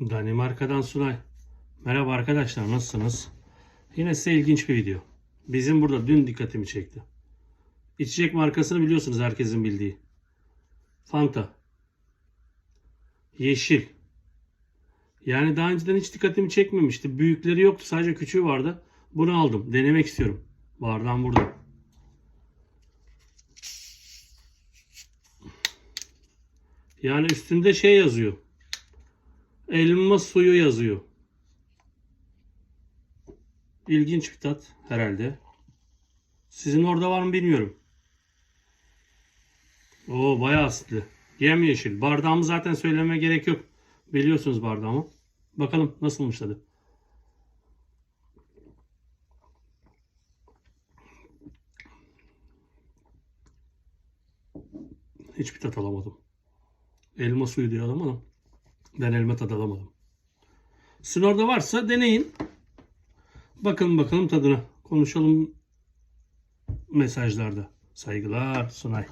Danimarka'dan Sunay. Merhaba arkadaşlar nasılsınız? Yine size ilginç bir video. Bizim burada dün dikkatimi çekti. İçecek markasını biliyorsunuz herkesin bildiği. Fanta. Yeşil. Yani daha önceden hiç dikkatimi çekmemişti. Büyükleri yoktu sadece küçüğü vardı. Bunu aldım. Denemek istiyorum. Bardağım burada. Yani üstünde şey yazıyor. Elma suyu yazıyor. İlginç bir tat herhalde. Sizin orada var mı bilmiyorum. Oo bayağı asitli. Yemyeşil. Bardağımı zaten söyleme gerek yok. Biliyorsunuz bardağımı. Bakalım nasılmış tadı. Hiçbir tat alamadım. Elma suyu diyor adam ama ben elma tadı alamadım. Sizin varsa deneyin. Bakın bakalım tadına. Konuşalım mesajlarda. Saygılar Sunay.